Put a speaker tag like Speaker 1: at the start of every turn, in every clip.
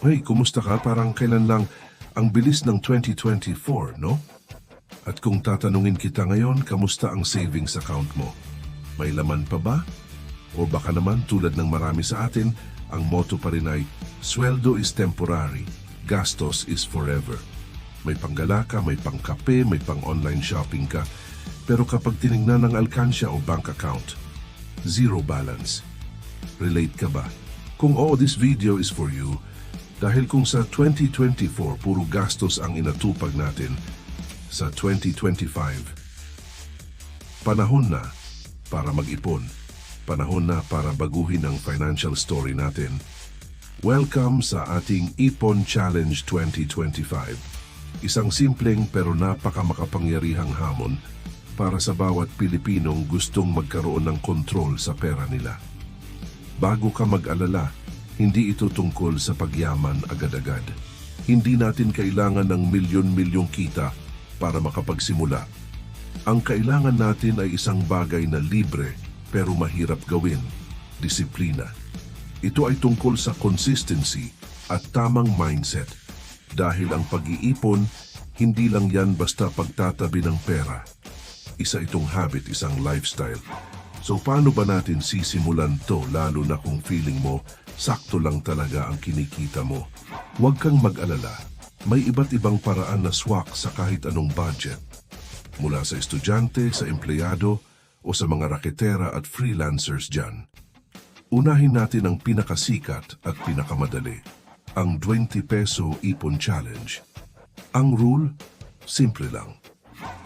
Speaker 1: Hey, kumusta ka? Parang kailan lang ang bilis ng 2024, no? At kung tatanungin kita ngayon, kamusta ang savings account mo? May laman pa ba? O baka naman tulad ng marami sa atin, ang motto pa rin ay, sweldo is temporary, gastos is forever. May panggala ka, may pangkape, may pang-online shopping ka, pero kapag tinignan ng alkansya o bank account, zero balance. Relate ka ba? Kung oo, this video is for you dahil kung sa 2024 puro gastos ang inatupag natin, sa 2025, panahon na para mag-ipon. Panahon na para baguhin ang financial story natin. Welcome sa ating Ipon Challenge 2025. Isang simpleng pero napakamakapangyarihang hamon para sa bawat Pilipinong gustong magkaroon ng kontrol sa pera nila. Bago ka mag-alala, hindi ito tungkol sa pagyaman agad-agad. Hindi natin kailangan ng milyon-milyong kita para makapagsimula. Ang kailangan natin ay isang bagay na libre pero mahirap gawin, disiplina. Ito ay tungkol sa consistency at tamang mindset dahil ang pag-iipon, hindi lang yan basta pagtatabi ng pera. Isa itong habit, isang lifestyle. So paano ba natin sisimulan to lalo na kung feeling mo sakto lang talaga ang kinikita mo? Huwag kang mag-alala. May iba't ibang paraan na swak sa kahit anong budget. Mula sa estudyante, sa empleyado, o sa mga raketera at freelancers dyan. Unahin natin ang pinakasikat at pinakamadali, ang 20 peso ipon challenge. Ang rule, simple lang.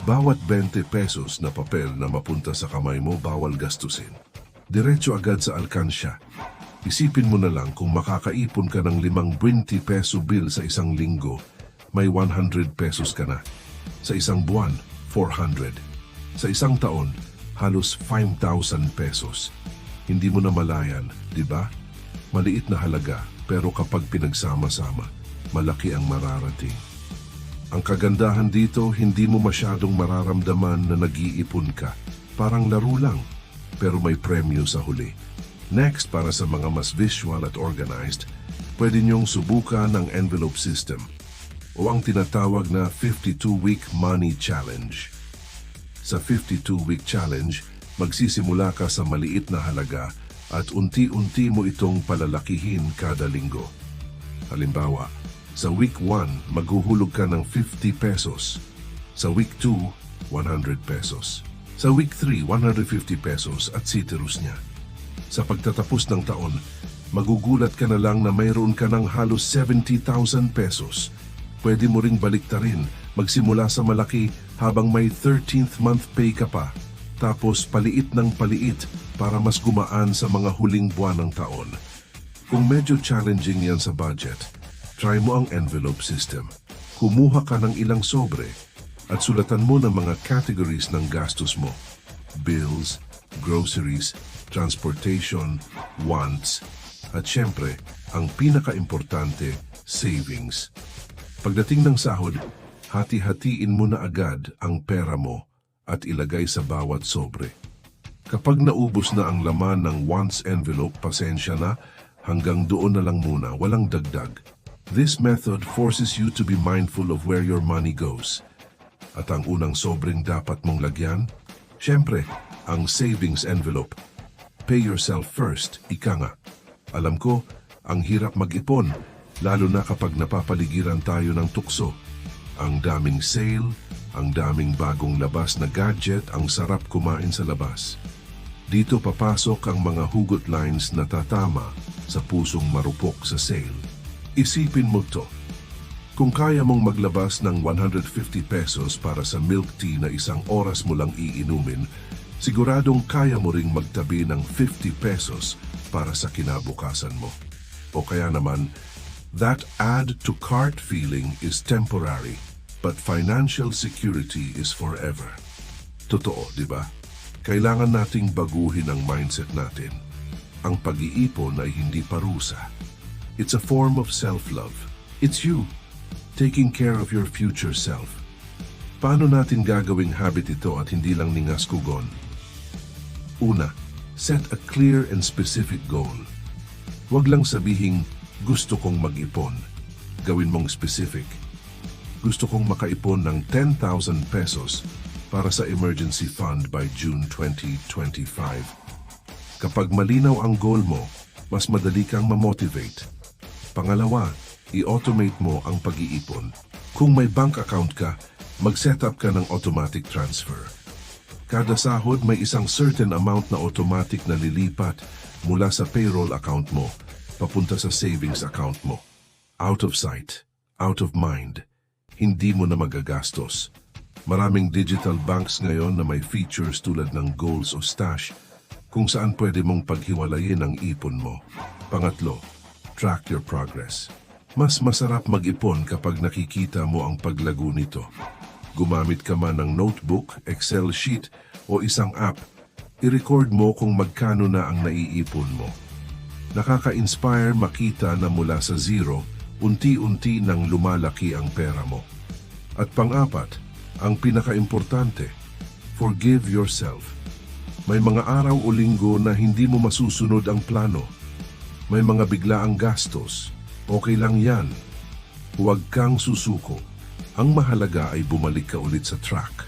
Speaker 1: Bawat 20 pesos na papel na mapunta sa kamay mo bawal gastusin. Diretso agad sa alkansya. Isipin mo na lang kung makakaipon ka ng limang 20 peso bill sa isang linggo, may 100 pesos ka na. Sa isang buwan, 400. Sa isang taon, halos 5,000 pesos. Hindi mo na malayan, di ba? Maliit na halaga, pero kapag pinagsama-sama, malaki ang mararating. Ang kagandahan dito, hindi mo masyadong mararamdaman na nag-iipon ka. Parang laro lang, pero may premyo sa huli. Next, para sa mga mas visual at organized, pwede niyong subukan ng envelope system o ang tinatawag na 52-week money challenge. Sa 52-week challenge, magsisimula ka sa maliit na halaga at unti-unti mo itong palalakihin kada linggo. Halimbawa, sa week 1, maghuhulog ka ng 50 pesos. Sa week 2, 100 pesos. Sa week 3, 150 pesos at sitirus niya. Sa pagtatapos ng taon, magugulat ka na lang na mayroon ka ng halos 70,000 pesos. Pwede mo ring baliktarin, magsimula sa malaki habang may 13th month pay ka pa. Tapos paliit ng paliit para mas gumaan sa mga huling buwan ng taon. Kung medyo challenging yan sa budget, try mo ang envelope system. Kumuha ka ng ilang sobre at sulatan mo ng mga categories ng gastos mo. Bills, groceries, transportation, wants, at syempre, ang pinaka-importante, savings. Pagdating ng sahod, hati-hatiin mo na agad ang pera mo at ilagay sa bawat sobre. Kapag naubos na ang laman ng wants envelope, pasensya na, hanggang doon na lang muna, walang dagdag. This method forces you to be mindful of where your money goes. At ang unang sobreng dapat mong lagyan? Siyempre, ang savings envelope. Pay yourself first, ika nga. Alam ko, ang hirap mag-ipon, lalo na kapag napapaligiran tayo ng tukso. Ang daming sale, ang daming bagong labas na gadget, ang sarap kumain sa labas. Dito papasok ang mga hugot lines na tatama sa pusong marupok sa sale. Isipin mo to. Kung kaya mong maglabas ng 150 pesos para sa milk tea na isang oras mo lang iinumin, siguradong kaya mo ring magtabi ng 50 pesos para sa kinabukasan mo. O kaya naman, that add to cart feeling is temporary, but financial security is forever. Totoo, di ba? Kailangan nating baguhin ang mindset natin. Ang pag-iipon ay hindi parusa. It's a form of self-love. It's you, taking care of your future self. Paano natin gagawing habit ito at hindi lang ningas kugon? Una, set a clear and specific goal. Huwag lang sabihing, Gusto kong mag-ipon. Gawin mong specific. Gusto kong makaipon ng 10,000 pesos para sa emergency fund by June 2025. Kapag malinaw ang goal mo, mas madali kang ma-motivate. Pangalawa, i-automate mo ang pag-iipon. Kung may bank account ka, mag-set up ka ng automatic transfer. Kada sahod may isang certain amount na automatic na lilipat mula sa payroll account mo papunta sa savings account mo. Out of sight, out of mind. Hindi mo na magagastos. Maraming digital banks ngayon na may features tulad ng goals o stash kung saan pwede mong paghiwalayin ang ipon mo. Pangatlo, track your progress. Mas masarap mag-ipon kapag nakikita mo ang paglago nito. Gumamit ka man ng notebook, Excel sheet o isang app, i-record mo kung magkano na ang naiipon mo. Nakaka-inspire makita na mula sa zero, unti-unti nang lumalaki ang pera mo. At pang-apat, ang pinaka-importante, forgive yourself. May mga araw o linggo na hindi mo masusunod ang plano. May mga biglaang gastos. Okay lang yan. Huwag kang susuko. Ang mahalaga ay bumalik ka ulit sa track.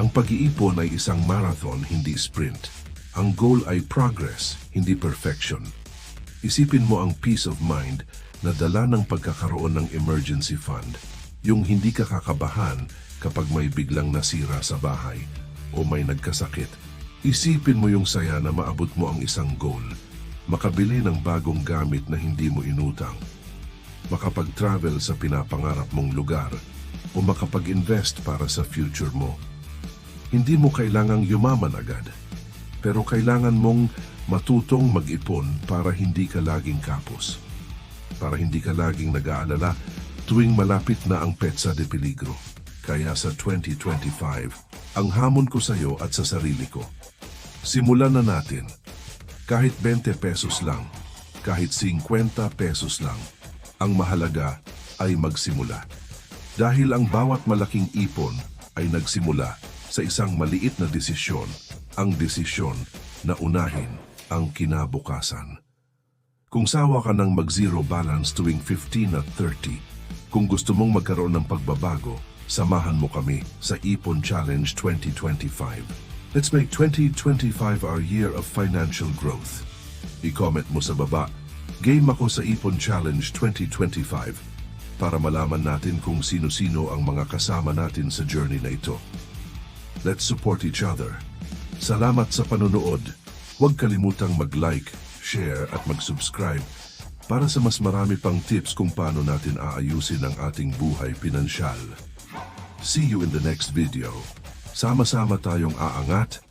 Speaker 1: Ang pag-iipon ay isang marathon, hindi sprint. Ang goal ay progress, hindi perfection. Isipin mo ang peace of mind na dala ng pagkakaroon ng emergency fund. Yung hindi ka kakabahan kapag may biglang nasira sa bahay o may nagkasakit. Isipin mo yung saya na maabot mo ang isang goal. Makabili ng bagong gamit na hindi mo inutang. Makapag-travel sa pinapangarap mong lugar o makapag-invest para sa future mo. Hindi mo kailangang yumaman agad, pero kailangan mong matutong mag-ipon para hindi ka laging kapos. Para hindi ka laging nag-aalala tuwing malapit na ang petsa de peligro. Kaya sa 2025, ang hamon ko sa iyo at sa sarili ko. Simulan na natin. Kahit 20 pesos lang, kahit 50 pesos lang, ang mahalaga ay magsimula. Dahil ang bawat malaking ipon ay nagsimula sa isang maliit na desisyon, ang desisyon na unahin ang kinabukasan. Kung sawa ka ng mag-zero balance tuwing 15 at 30, kung gusto mong magkaroon ng pagbabago, samahan mo kami sa Ipon Challenge 2025. Let's make 2025 our year of financial growth. I-comment mo sa baba, Game ako sa Ipon Challenge 2025 para malaman natin kung sino-sino ang mga kasama natin sa journey na ito. Let's support each other. Salamat sa panonood. Huwag kalimutang mag-like, share at mag-subscribe para sa mas marami pang tips kung paano natin aayusin ang ating buhay pinansyal. See you in the next video. Sama-sama tayong aangat,